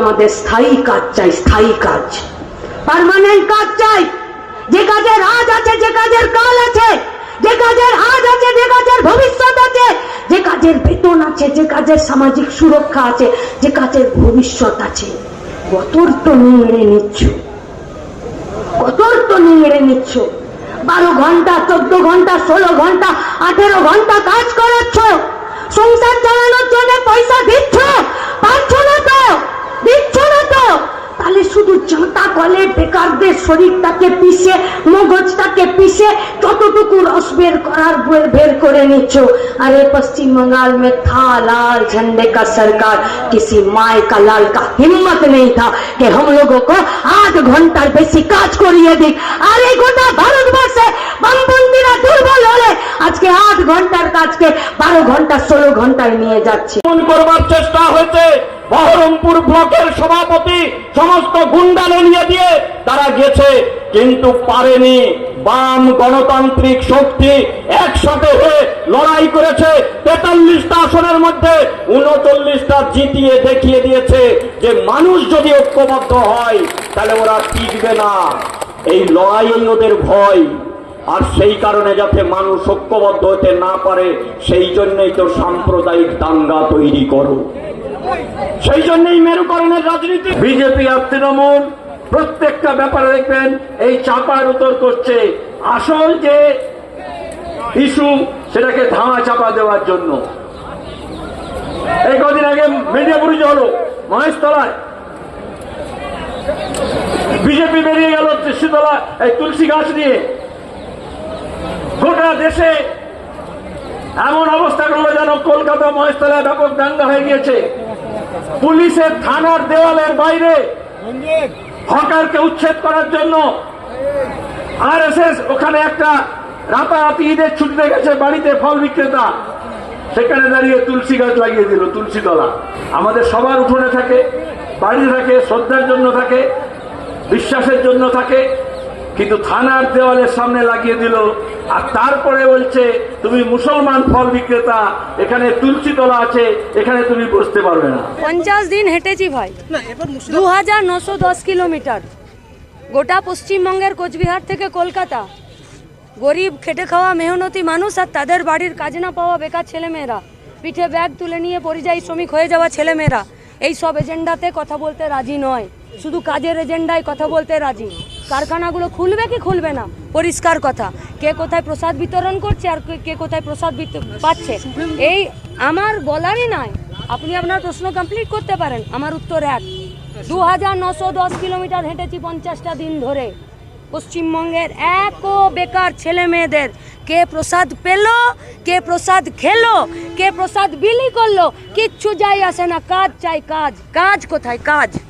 আমাদের স্থায়ী কাজ চাই, স্থায়ী কাজ। পার্মানেন্ট কাজ চাই। যে কাজের আজ আছে, যে কাজের কাল আছে, যে কাজের আজ আছে, যে কাজের ভবিষ্যৎ আছে, যে কাজের বেতন আছে, যে কাজের সামাজিক সুরক্ষা আছে, যে কাজের ভবিষ্যৎ আছে। কতর তো নিংড়ে নিচ্ছ? কতর তো নিংড়ে নিচ্ছ? বারো ঘণ্টা, চোদ্দ ঘণ্টা, ষোলো ঘণ্টা, আঠেরো ঘণ্টা কাজ করাচ্ছ। সংসার চালানোর জন্য পয়সা দিচ্ছ পাচ্ছ না তো দিচ্ছ না তো তাহলে শুধু চাঁটা কলে বেকারদের শরীরটাকে পিষে মগজটাকে পিষে যতটুকু রস বের করার বের বের করে নিচ্ছ अरे पश्चिम बंगाल में था लाल झंडे का सरकार किसी माए का लाल का हिम्मत नहीं था कि हम लोगों को आठ घंटार বেশি কাজ করিয়ে দিক আর এই গোটা ভারতবর্ষে বামপন্থীরা দুর্বল হলে আজকে আট ঘন্টার কাজকে বারো ঘন্টা ষোলো ঘন্টায় নিয়ে যাচ্ছে খুন করবার চেষ্টা হয়েছে বহরমপুর ব্লকের সভাপতি সমস্ত গুন্ডালে নিয়ে দিয়ে তারা গেছে কিন্তু পারেনি। বাম গণতান্ত্রিক শক্তি একসাথে হয়ে লড়াই করেছে। তেতাল্লিশটা আসনের মধ্যে উনচল্লিশটা জিতিয়ে দেখিয়ে দিয়েছে যে মানুষ যদি ঐক্যবদ্ধ হয়, তাহলে ওরা টিকবে না। এই লড়াইয়েই ওদের ভয়। আর সেই কারণে যাতে মানুষ ঐক্যবদ্ধ হতে না পারে, সেই জন্যই তো সাম্প্রদায়িক দাঙ্গা তৈরি করো। সেই জন্যই মেরুকরণের রাজনীতি। বিজেপি আর তৃণমূল প্রত্যেকটা ব্যাপারে দেখবেন এই চাপার উত্তর করছে। আসল যে ইস্যু, সেটাকে ধামা চাপা দেওয়ার জন্য। এই কদিন আগে মিডিয়া পুরুষ হলো, মহেশতলায়। বিজেপি বেরিয়ে গেল শীতলা এই তুলসী গাছ নিয়ে। গোটা দেশে এমন অবস্থা করল যেন কলকাতা, মহেশতলায় ব্যাপক দাঙ্গা হয়ে গিয়েছে। পুলিশের থানার দেওয়ালের বাইরে হকারকে উচ্ছেদ করার জন্য আর ওখানে একটা রাতারাতি ঈদের ছুটিতে গেছে বাড়িতে ফল বিক্রেতা। সেখানে দাঁড়িয়ে তুলসী গাছ লাগিয়ে দিল, তুলসী তলা। আমাদের সবার উঠোনে থাকে, বাড়িতে থাকে, শ্রদ্ধার জন্য থাকে, বিশ্বাসের জন্য থাকে, কিন্তু থানার দেওয়ালের সামনে লাগিয়ে দিল আর তারপরে বলছে তুমি মুসলমান ফল বিক্রেতা এখানে তুলসী তলা আছে এখানে তুমি বসতে পারবে না। পঞ্চাশ দিন হেঁটেছি ভাই। দু হাজার নশো দশ কিলোমিটার। গোটা পশ্চিমবঙ্গের কোচবিহার থেকে কলকাতা। গরিব খেটে খাওয়া মেহনতি মানুষ আর তাদের বাড়ির কাজ না পাওয়া বেকার ছেলেমেয়েরা। পিঠে ব্যাগ তুলে নিয়ে পরিযায়ী শ্রমিক হয়ে যাওয়া ছেলেমেয়েরা। এই সব এজেন্ডাতে কথা বলতে রাজি নয়। শুধু কাজের এজেন্ডায় কথা বলতে রাজি। কারখানাগুলো খুলবে কি খুলবে না? পরিষ্কার কথা। কে কোথায় প্রসাদ বিতরণ করছে আর কে- কোথায় প্রসাদ পাচ্ছে? এই আমার বলারই নাই। আপনি আপনার প্রশ্ন কমপ্লিট করতে পারেন। আমার উত্তর এক। দু হাজার নশো দশ কিলোমিটার হেঁটেছি পঞ্চাশটা দিন ধরে। পশ্চিমবঙ্গের একও বেকার ছেলে মেয়েদের কে প্রসাদ পেল, কে প্রসাদ খেলো, কে প্রসাদ বিলি করল, কিচ্ছু যাই আসে না। কাজ চাই কাজ। কাজ কোথায়? কাজ।